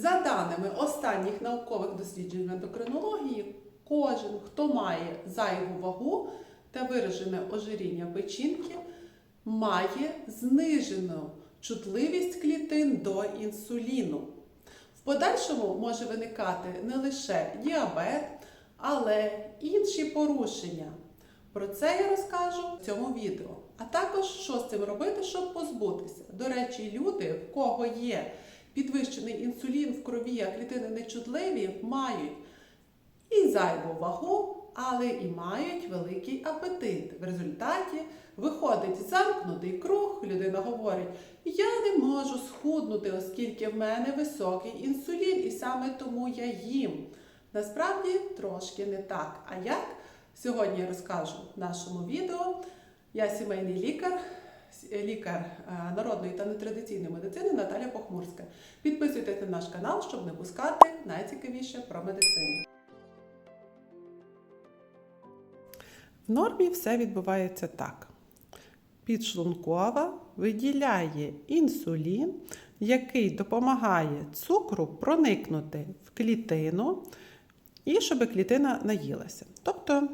За даними останніх наукових досліджень в ендокринології, кожен, хто має зайву вагу та виражене ожиріння печінки, має знижену чутливість клітин до інсуліну. В подальшому може виникати не лише діабет, але інші порушення. Про це я розкажу в цьому відео. А також що з цим робити, щоб позбутися. До речі, люди, в кого є підвищений інсулін в крові, а клітини нечутливі, мають і зайву вагу, але і мають великий апетит. В результаті виходить замкнутий круг, людина говорить: я не можу схуднути, оскільки в мене високий інсулін, і саме тому я їм. Насправді трошки не так. А як? Сьогодні я розкажу в нашому відео. Я сімейний лікар, лікар е, народної та нетрадиційної медицини Наталя Похмурська. Підписуйтесь на наш канал, щоб не пускати найцікавіше про медицину. В нормі все відбувається так. Підшлункова виділяє інсулін, який допомагає цукру проникнути в клітину і щоб клітина наїлася. Тобто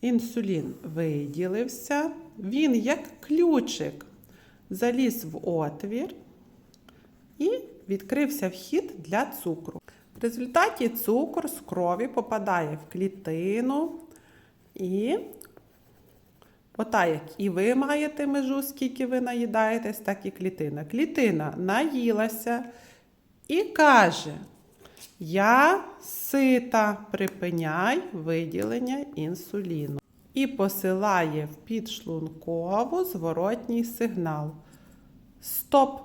інсулін виділився, він як ключик заліз в отвір і відкрився вхід для цукру. В результаті цукор з крові попадає в клітину і Ота, як і ви маєте межу, скільки ви наїдаєтесь, так і клітина. Клітина наїлася і каже: Я сита, припиняй виділення інсуліну. І посилає в підшлункову зворотній сигнал. Стоп!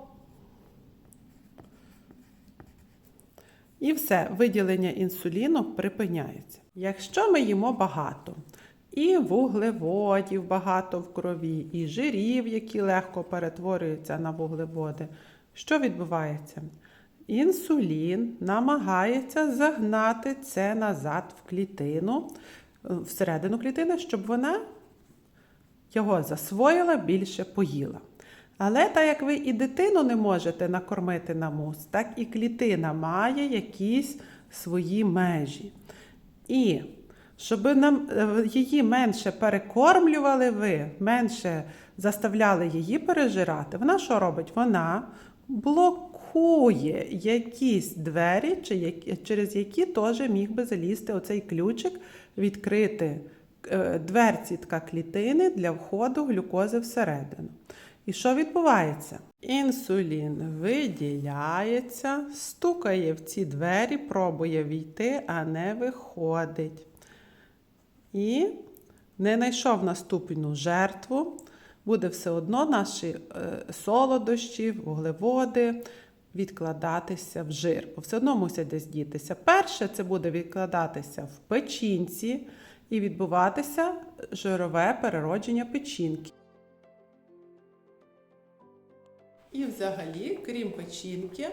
І все, виділення інсуліну припиняється. Якщо ми їмо багато, і вуглеводів багато в крові, і жирів, які легко перетворюються на вуглеводи. Що відбувається? Інсулін намагається загнати це назад в клітину, всередину клітини, щоб вона його засвоїла, більше поїла. Але так як ви і дитину не можете накормити на мус, так і клітина має якісь свої межі. І щоб нам е, її менше перекормлювали ви, менше заставляли її пережирати, вона що робить? Вона блокує якісь двері, через які теж міг би залізти оцей ключик, відкрити е, дверці тка клітини для входу глюкози всередину. І що відбувається? Інсулін виділяється, стукає в ці двері, пробує війти, а не виходить. І не знайшов наступну жертву, буде все одно наші е, солодощі, вуглеводи відкладатися в жир. Бо все одно мусять десь дітися. Перше, це буде відкладатися в печінці і відбуватися жирове переродження печінки. І взагалі, крім печінки,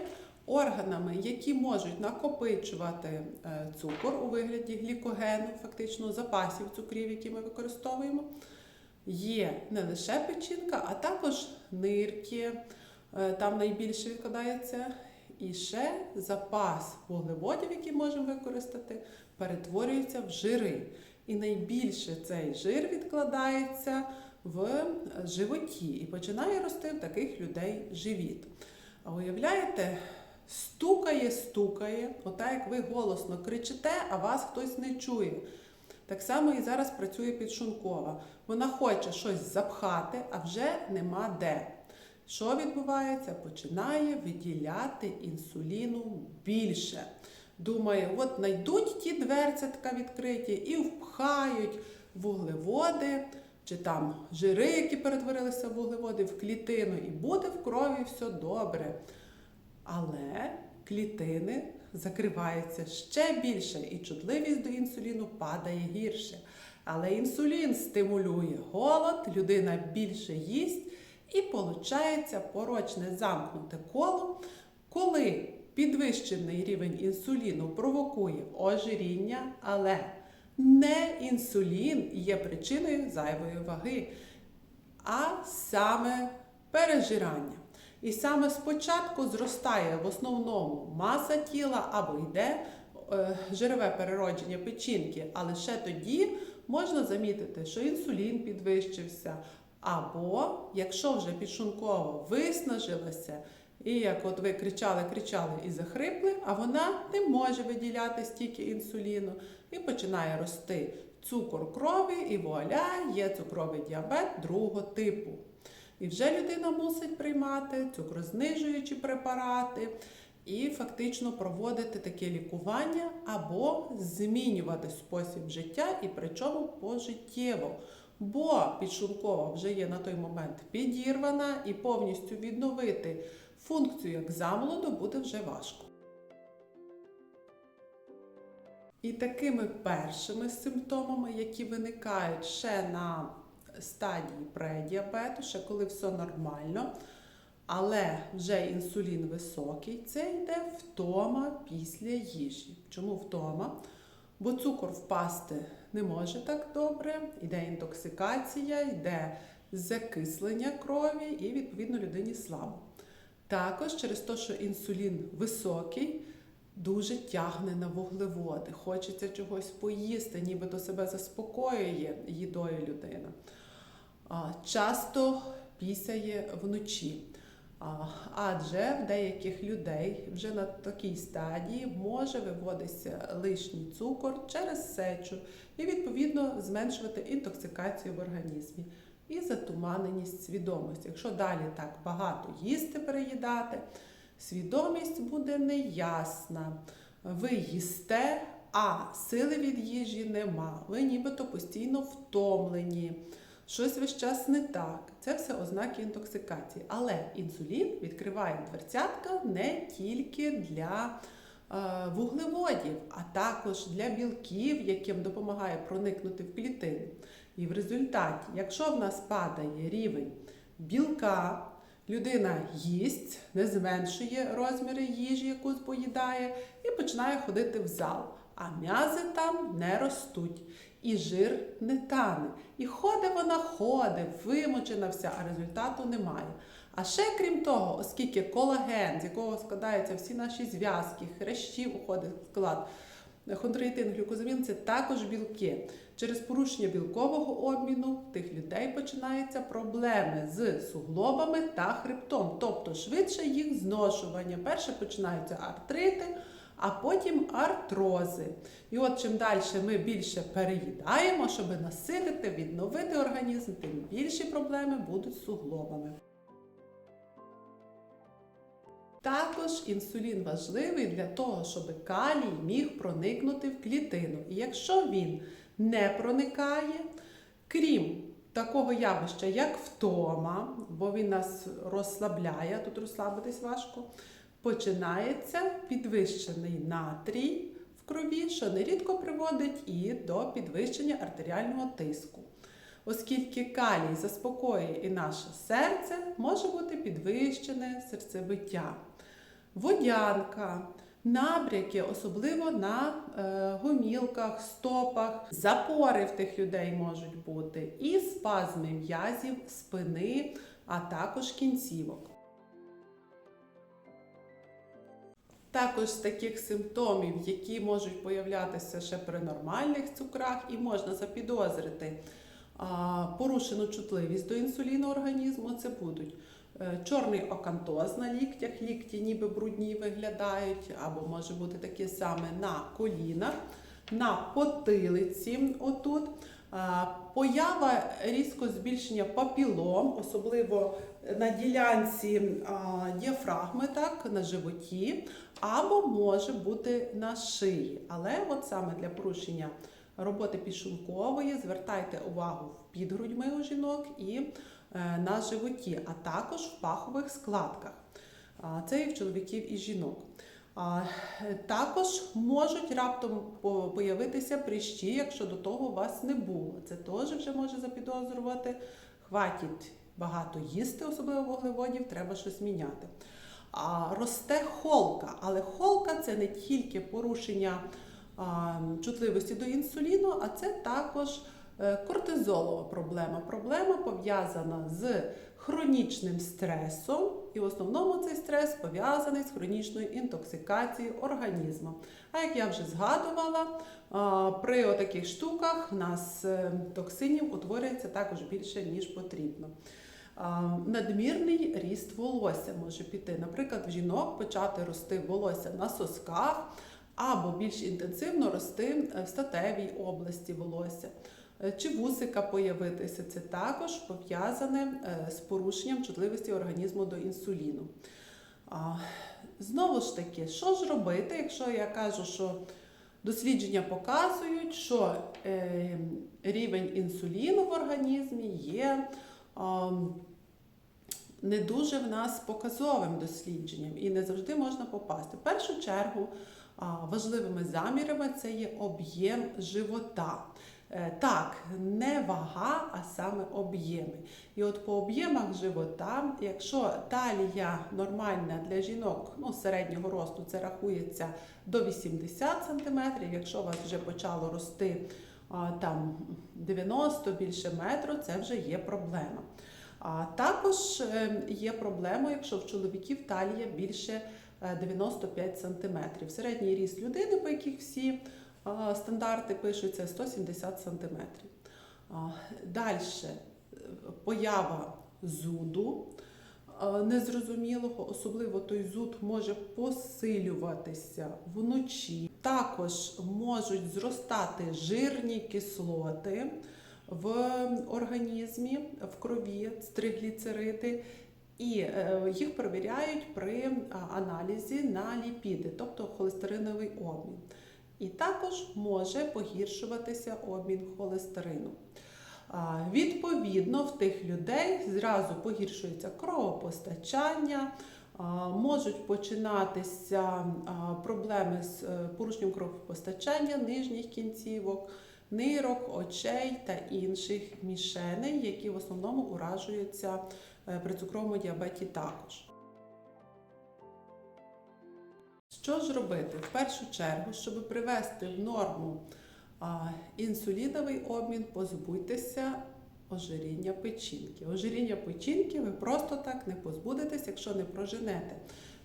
органами, які можуть накопичувати е, цукор у вигляді глікогену, фактично запасів цукрів, які ми використовуємо, є не лише печінка, а також нирки, там найбільше відкладається. І ще запас вуглеводів, які можемо використати, перетворюється в жири. І найбільше цей жир відкладається в животі і починає рости в таких людей живіт. А уявляєте, стукає, стукає, отак як ви голосно кричите, а вас хтось не чує. Так само і зараз працює підшункова. Вона хоче щось запхати, а вже нема де. Що відбувається? Починає виділяти інсуліну більше. Думає, от знайдуть ті дверцятка відкриті і впхають вуглеводи, чи там жири, які перетворилися в вуглеводи, в клітину, і буде в крові все добре. Але клітини закриваються ще більше, і чутливість до інсуліну падає гірше. Але інсулін стимулює голод, людина більше їсть, і виходить порочне замкнуте коло, коли підвищений рівень інсуліну провокує ожиріння, але не інсулін є причиною зайвої ваги, а саме пережирання. І саме спочатку зростає в основному маса тіла або йде е, жирове переродження печінки, а лише тоді можна замітити, що інсулін підвищився, або якщо вже підшлункова виснажилася, і як от ви кричали, кричали і захрипли, а вона не може виділяти стільки інсуліну і починає рости цукор крові, і вуаля, є цукровий діабет другого типу. І вже людина мусить приймати цукрознижуючі препарати і фактично проводити таке лікування або змінювати спосіб життя, і причому пожиттєво. Бо підшлункова вже є на той момент підірвана і повністю відновити функцію як замолоду буде вже важко. І такими першими симптомами, які виникають ще на стадії предіабету, ще коли все нормально, але вже інсулін високий, це йде втома після їжі. Чому втома? Бо цукор впасти не може так добре, йде інтоксикація, йде закислення крові і, відповідно, людині слабо. Також через те, що інсулін високий, дуже тягне на вуглеводи. Хочеться чогось поїсти, нібито себе заспокоює їдою людина. Часто пісяє вночі. Адже в деяких людей вже на такій стадії може виводитися лишній цукор через сечу і, відповідно, зменшувати інтоксикацію в організмі і затуманеність свідомості. Якщо далі так багато їсти, переїдати, свідомість буде неясна. Ви їсте, а сили від їжі нема. Ви нібито постійно втомлені. Щось весь час не так. Це все ознаки інтоксикації. Але інсулін відкриває дверцятка не тільки для е, вуглеводів, а також для білків, яким допомагає проникнути в клітину. І в результаті, якщо в нас падає рівень білка, людина їсть, не зменшує розміри їжі, яку поїдає, і починає ходити в зал. А м'язи там не ростуть, і жир не тане. І ходить вона ходить, вимочена вся, а результату немає. А ще крім того, оскільки колаген, з якого складаються всі наші зв'язки, хрящі уходить в склад, хондроїтин, глюкозамін це також білки. Через порушення білкового обміну в тих людей починаються проблеми з суглобами та хребтом, тобто швидше їх зношування. Перше починаються артрити, а потім артрози. І от чим далі ми більше переїдаємо, щоб наситити, відновити організм, тим більші проблеми будуть з суглобами. Також інсулін важливий для того, щоб калій міг проникнути в клітину. І якщо він не проникає, крім такого явища, як втома, бо він нас розслабляє, тут розслабитись важко, починається підвищений натрій в крові, що нерідко приводить і до підвищення артеріального тиску. Оскільки калій заспокоює і наше серце, може бути підвищене серцебиття. Водянка, набряки, особливо на е, гомілках, стопах, запори в тих людей можуть бути, і спазми м'язів, спини, а також кінцівок. Також таких симптомів, які можуть появлятися ще при нормальних цукрах, і можна запідозрити порушену чутливість до інсуліну організму, це будуть е, чорний окантоз на ліктях, лікті ніби брудні виглядають, або може бути таке саме на колінах, на потилиці отут. Поява різко збільшення папілом, особливо на ділянці а, діафрагми, так, на животі, або може бути на шиї. Але от саме для порушення роботи підшлункової звертайте увагу під грудьми у жінок і е, на животі, а також в пахових складках. А, Це і в чоловіків і жінок. А, Також можуть раптом появитися прищі, якщо до того у вас не було. Це теж вже може запідозрювати. Хватить багато їсти, особливо вуглеводів, треба щось міняти. А, росте холка, але холка це не тільки порушення а, чутливості до інсуліну, а це також е, кортизолова проблема. Проблема пов'язана з хронічним стресом І в основному цей стрес пов'язаний з хронічною інтоксикацією організму. А як я вже згадувала, а, при отаких штуках в нас е, токсинів утворюється також більше, ніж потрібно. Надмірний ріст волосся може піти. Наприклад, в жінок почати рости волосся на сосках або більш інтенсивно рости е, в статевій області волосся. Е, Чи вусика появитися, це також пов'язане е, з порушенням чутливості організму до інсуліну. Знову ж таки, що ж робити, якщо я кажу, що дослідження показують, що рівень інсуліну в організмі є не дуже в нас показовим дослідженням і не завжди можна попасти. В першу чергу важливими замірами це є об'єм живота. Е, Так, не вага, а саме об'єми. І от по об'ємах живота, якщо талія нормальна для жінок ну, середнього росту, це рахується до 80 см, якщо у вас вже почало рости там 90 більше метру, це вже є проблема. А також е, є проблема, якщо в чоловіків талія більше е, 95 см. Середній ріст людини, по яких всі а, стандарти пишуться 170 см. Далі поява зуду незрозумілого, особливо той зуд може посилюватися вночі. Також можуть зростати жирні кислоти в організмі, в крові, тригліцериди. І е, їх перевіряють при аналізі на ліпіди, тобто холестериновий обмін. І також може погіршуватися обмін холестерину. Відповідно, в тих людей зразу погіршується кровопостачання, можуть починатися проблеми з е, порушенням кровопостачання нижніх кінцівок, нирок, очей та інших мішеней, які в основному уражуються е, при цукровому діабеті також. Що ж робити? В першу чергу, щоб привести в норму інсуліновий обмін, позбудьтеся ожиріння печінки. Ожиріння печінки ви просто так не позбудетесь, якщо не проженете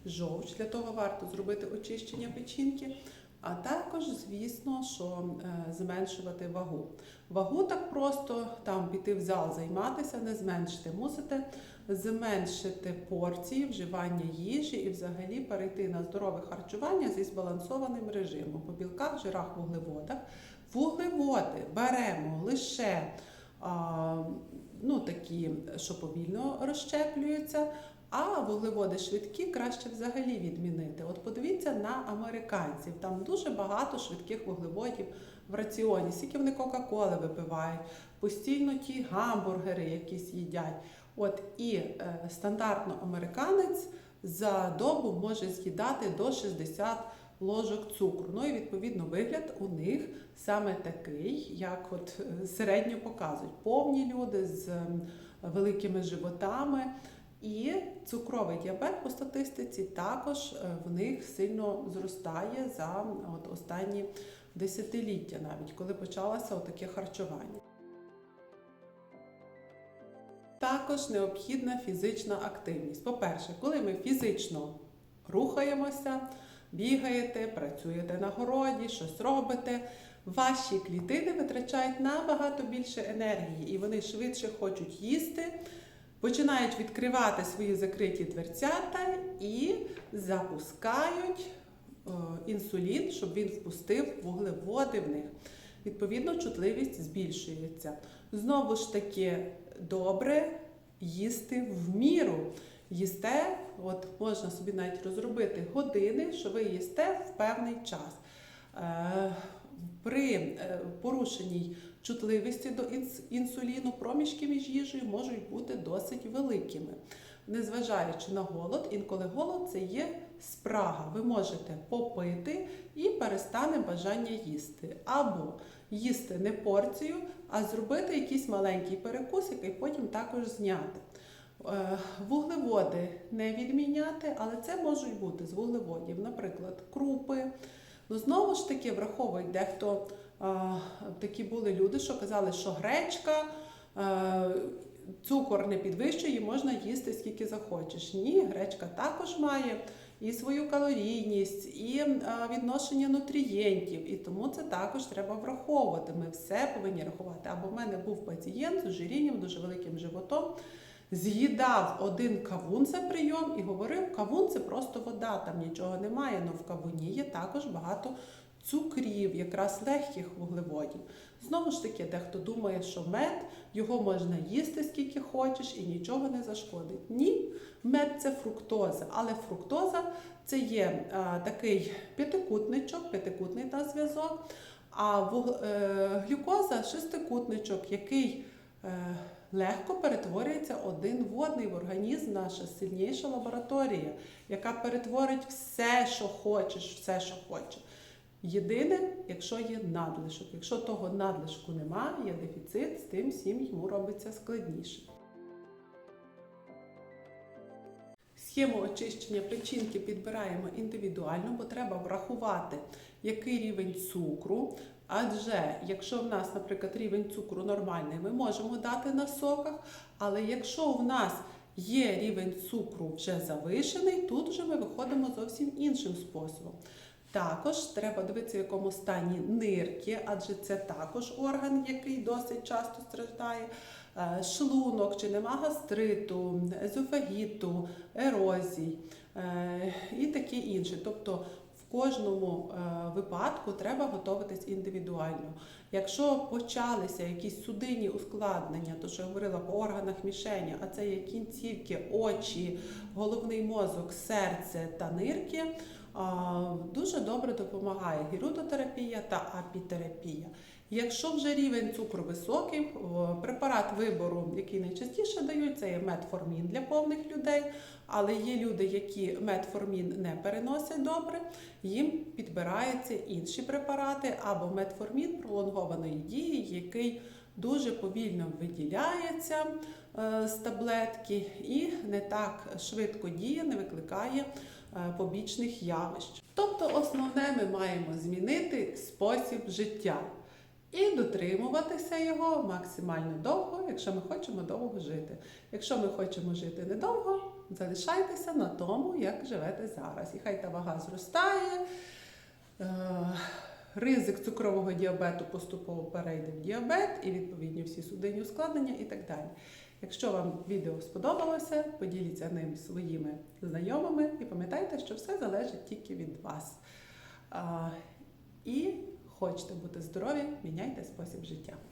жовч. Для того варто зробити очищення печінки. А також, звісно, що е, зменшувати вагу. Вагу так просто там піти в зал займатися, не зменшити. Мусите зменшити порції вживання їжі і взагалі перейти на здорове харчування зі збалансованим режимом по білках, жирах, вуглеводах. Вуглеводи беремо лише ну, такі, що повільно розщеплюються. А вуглеводи швидкі краще взагалі відмінити. От подивіться на американців. Там дуже багато швидких вуглеводів в раціоні. Скільки вони Кока-Коли випивають, постійно ті гамбургери якісь їдять. От і е, стандартно американець за добу може з'їдати до 60 ложок цукру. Ну і відповідно вигляд у них саме такий, як от е, середньо показують. Повні люди з великими животами. І цукровий діабет по статистиці також е, в них сильно зростає за от останні десятиліття, навіть коли почалося таке харчування. Також необхідна фізична активність. По-перше, коли ми фізично рухаємося, бігаєте, працюєте на городі, щось робите, ваші клітини витрачають набагато більше енергії і вони швидше хочуть їсти починають відкривати свої закриті дверцята і запускають е, інсулін, щоб він впустив вуглеводи в них. Відповідно, чутливість збільшується. Знову ж таки, добре їсти в міру. Їсте, от можна собі навіть розробити години, що ви їсте в певний час. Е, При е, порушеній чутливості до інс- інсуліну проміжки між їжею можуть бути досить великими. Незважаючи на голод, інколи голод це є спрага. Ви можете попити і перестане бажання їсти. Або їсти не порцію, а зробити якийсь маленький перекус, який потім також зняти. Е, Вуглеводи не відміняти, але це можуть бути з вуглеводів, наприклад, крупи. Ну, знову ж таки, враховують дехто такі були люди, що казали, що гречка, цукор не підвищує, можна їсти скільки захочеш. Ні, гречка також має і свою калорійність, і е, відношення нутрієнтів. І тому це також треба враховувати. Ми все повинні рахувати. Або в мене був пацієнт з ожирінням, дуже великим животом. З'їдав один кавун за прийом і говорив, кавун це просто вода, там нічого немає. але в кавуні є також багато цукрів, якраз легких вуглеводів. Знову ж таки, дехто думає, що мед його можна їсти скільки хочеш і нічого не зашкодить. Ні, мед це фруктоза, але фруктоза це є а, такий п'ятикутничок, п'ятикутний та зв'язок, а вуг- е, глюкоза шестикутничок, який е, легко перетворюється один в одний в організм, наша сильніша лабораторія, яка перетворить все, що хочеш, все, що хоче. Єдине, якщо є надлишок. Якщо того надлишку немає, є дефіцит, з тим всім йому робиться складніше. Схему очищення печінки підбираємо індивідуально, бо треба врахувати, який рівень цукру. Адже якщо в нас, наприклад, рівень цукру нормальний, ми можемо дати на соках, але якщо в нас є рівень цукру вже завишений, тут вже ми виходимо зовсім іншим способом. Також треба дивитися, в якому стані нирки, адже це також орган, який досить часто страждає. Е, Шлунок, чи нема гастриту, езофагіту, ерозій е, і таке інше. Тобто кожному е, випадку треба готуватись індивідуально. Якщо почалися якісь судинні ускладнення, то що я говорила по органах мішені, а це є кінцівки, очі, головний мозок, серце та нирки, дуже добре допомагає гірудотерапія та апітерапія. Якщо вже рівень цукру високий, препарат вибору, який найчастіше дають, це є метформін для повних людей. Але є люди, які метформін не переносять добре, їм підбираються інші препарати або метформін пролонгованої дії, який дуже повільно виділяється е, з таблетки і не так швидко діє, не викликає е, побічних явищ. Тобто, основне ми маємо змінити спосіб життя і дотримуватися його максимально довго, якщо ми хочемо довго жити. Якщо ми хочемо жити недовго, залишайтеся на тому, як живете зараз. І хай та вага зростає. е, Ризик цукрового діабету поступово перейде в діабет і відповідні всі судинні ускладнення і так далі. Якщо вам відео сподобалося, поділіться ним своїми знайомими і пам'ятайте, що все залежить тільки від вас. А, І хочете бути здорові, міняйте спосіб життя.